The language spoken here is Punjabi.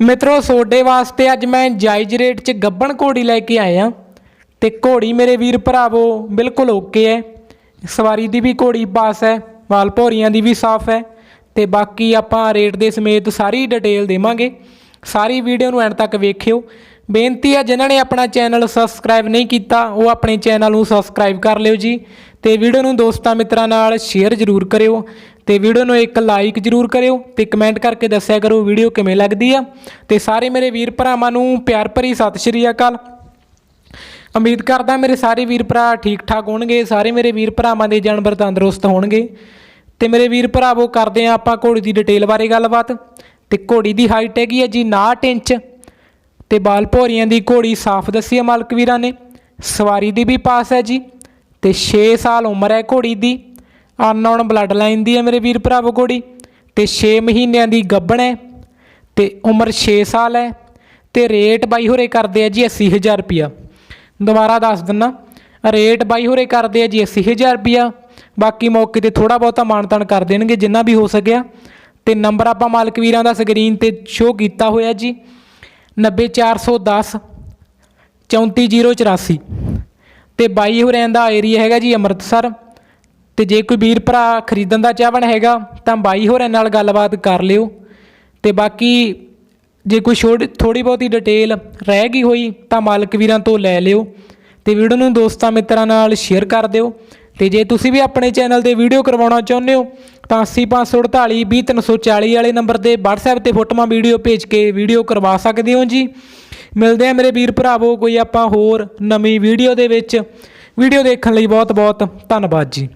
ਮਿੱਤਰੋ ਸੋਡੇ ਵਾਸਤੇ ਅੱਜ ਮੈਂ ਜਾਇਜ਼ ਰੇਟ 'ਚ ਗੱਬਣ ਘੋੜੀ ਲੈ ਕੇ ਆਇਆ। ਤੇ ਘੋੜੀ ਮੇਰੇ ਵੀਰ ਭਰਾਵੋ, ਬਿਲਕੁਲ ਓਕੇ ਹੈ ਸਵਾਰੀ ਦੀ ਵੀ ਘੋੜੀ ਪਾਸ ਹੈ ਵਾਲ ਭੌਰੀਆਂ ਦੀ ਵੀ ਸਾਫ਼ ਹੈ ਤੇ ਬਾਕੀ ਆਪਾਂ ਰੇਟ ਦੇ ਸਮੇਤ ਸਾਰੀ ਡਿਟੇਲ ਦੇਵਾਂਗੇ। ਸਾਰੀ ਵੀਡੀਓ ਨੂੰ ਐਂਡ ਤੱਕ ਵੇਖਿਓ। ਬੇਨਤੀ ਹੈ ਜਿਨ੍ਹਾਂ ਨੇ ਆਪਣਾ ਚੈਨਲ ਸਬਸਕ੍ਰਾਈਬ ਨਹੀਂ ਕੀਤਾ, ਉਹ ਆਪਣੇ ਚੈਨਲ ਨੂੰ ਸਬਸਕ੍ਰਾਈਬ ਕਰ ਲਿਓ ਜੀ। ਤੇ ਵੀਡੀਓ ਨੂੰ ਦੋਸਤਾਂ ਮਿੱਤਰਾਂ ਨਾਲ ਸ਼ੇਅਰ ਜ਼ਰੂਰ ਕਰਿਓ। ਤੇ ਵੀਡੀਓ ਨੂੰ ਇੱਕ ਲਾਈਕ ਜ਼ਰੂਰ ਕਰਿਓ ਤੇ ਕਮੈਂਟ ਕਰਕੇ ਦੱਸਿਆ ਕਰੋ ਵੀਡੀਓ ਕਿਵੇਂ ਲੱਗਦੀ ਆ। ਤੇ ਸਾਰੇ ਮੇਰੇ ਵੀਰ ਭਰਾਵਾਂ ਨੂੰ ਪਿਆਰ ਭਰੀ ਸਤਿ ਸ਼੍ਰੀ ਅਕਾਲ। ਉਮੀਦ ਕਰਦਾ ਮੇਰੇ ਸਾਰੇ ਵੀਰ ਭਰਾ ਠੀਕ ਠਾਕ ਹੋਣਗੇ, ਸਾਰੇ ਮੇਰੇ ਵੀਰ ਭਰਾਵਾਂ ਦੇ ਜਾਨਵਰ ਤੰਦਰੁਸਤ ਹੋਣਗੇ। ਤੇ ਮੇਰੇ ਵੀਰ ਭਰਾਵੋ, ਕਰਦੇ ਆ ਆਪਾਂ ਘੋੜੀ ਦੀ ਡਿਟੇਲ ਬਾਰੇ ਗੱਲਬਾਤ। ਤੇ ਘੋੜੀ ਦੀ ਹਾਈਟ ਹੈਗੀ ਹੈ ਜੀ 59 ਇੰਚ। ਤੇ ਬਾਲ ਭੌਰੀਆਂ ਦੀ ਘੋੜੀ ਸਾਫ਼ ਦੱਸੀ ਹੈ ਮਾਲਕ ਵੀਰਾਂ ਨੇ। ਸਵਾਰੀ ਦੀ ਵੀ ਪਾਸ ਹੈ ਜੀ। ਤੇ 6 ਸਾਲ ਉਮਰ ਹੈ ਘੋੜੀ ਦੀ। ਅਨਨੋਨ ਬਲੱਡ ਲਾਈਨ ਦੀ ਹੈ ਮੇਰੇ ਵੀਰ ਭਰਾਵੋ ਘੋੜੀ ਤੇ 6 ਮਹੀਨਿਆਂ ਦੀ ਗੱਭਣ ਹੈ, ਤੇ ਉਮਰ 6 ਸਾਲ ਹੈ, ਤੇ ਰੇਟ ਬਾਈ ਹੋਰੇ ਕਰਦੇ ਆ ਜੀ 80000 ਰੁਪਿਆ ਦੁਬਾਰਾ ਦੱਸ ਦਿੰਨਾ ਰੇਟ ਬਾਈ ਹੋਰੇ ਕਰਦੇ ਆ ਜੀ 80000 ਰੁਪਿਆ ਬਾਕੀ ਮੌਕੇ ਤੇ ਥੋੜਾ ਬਹੁਤਾ ਮਾਨਤਾਨ ਕਰ ਦੇਣਗੇ ਜਿੰਨਾ ਵੀ ਹੋ ਸਕਿਆ, ਤੇ ਨੰਬਰ ਆਪਾਂ ਮਾਲਕ ਵੀਰਾਂ ਦਾ ਸਕਰੀਨ ਤੇ ਸ਼ੋਅ ਕੀਤਾ ਹੋਇਆ ਜੀ 90410 34084 ਤੇ ਬਾਈ ਹੋਰਿਆਂ ਦਾ ਏਰੀਆ ਹੈਗਾ ਜੀ ਅੰਮ੍ਰਿਤਸਰ। ਤੇ ਜੇ ਕੋਈ ਵੀਰ ਭਰਾ ਖਰੀਦਣ ਦਾ ਚਾਹਵਣ ਹੈਗਾ, ਤਾਂ ਬਾਈ ਹੋਰਾਂ ਨਾਲ ਗੱਲਬਾਤ ਕਰ ਲਿਓ। ਤੇ ਬਾਕੀ ਜੇ ਕੋਈ ਛੋਟੀ ਥੋੜੀ ਬਹੁਤੀ ਡਿਟੇਲ ਰਹਿ ਗਈ ਹੋਈ, ਤਾਂ ਮਾਲਕ ਵੀਰਾਂ ਤੋਂ ਲੈ ਲਿਓ। ਤੇ ਵੀਡੀਓ ਨੂੰ ਦੋਸਤਾਂ ਮਿੱਤਰਾਂ ਨਾਲ ਸ਼ੇਅਰ ਕਰ ਦਿਓ। ਤੇ ਜੇ ਤੁਸੀਂ ਵੀ ਆਪਣੇ ਚੈਨਲ ਤੇ ਵੀਡੀਓ ਕਰਵਾਉਣਾ ਚਾਹੁੰਦੇ ਹੋ, ਤਾਂ 80548 20340 ਵਾਲੇ ਨੰਬਰ ਤੇ WhatsApp ਤੇ ਫੋਟੋਆਂ ਵੀਡੀਓ ਭੇਜ ਕੇ ਵੀਡੀਓ ਕਰਵਾ ਸਕਦੇ ਹੋ ਜੀ। ਮਿਲਦੇ ਆ ਮੇਰੇ ਵੀਰ ਭਰਾਵੋ, ਕੋਈ ਆਪਾਂ ਹੋਰ ਨਵੀਂ ਵੀਡੀਓ ਦੇ ਵਿੱਚ। ਵੀਡੀਓ ਦੇਖਣ ਲਈ ਬਹੁਤ ਬਹੁਤ ਧੰਨਵਾਦ ਜੀ।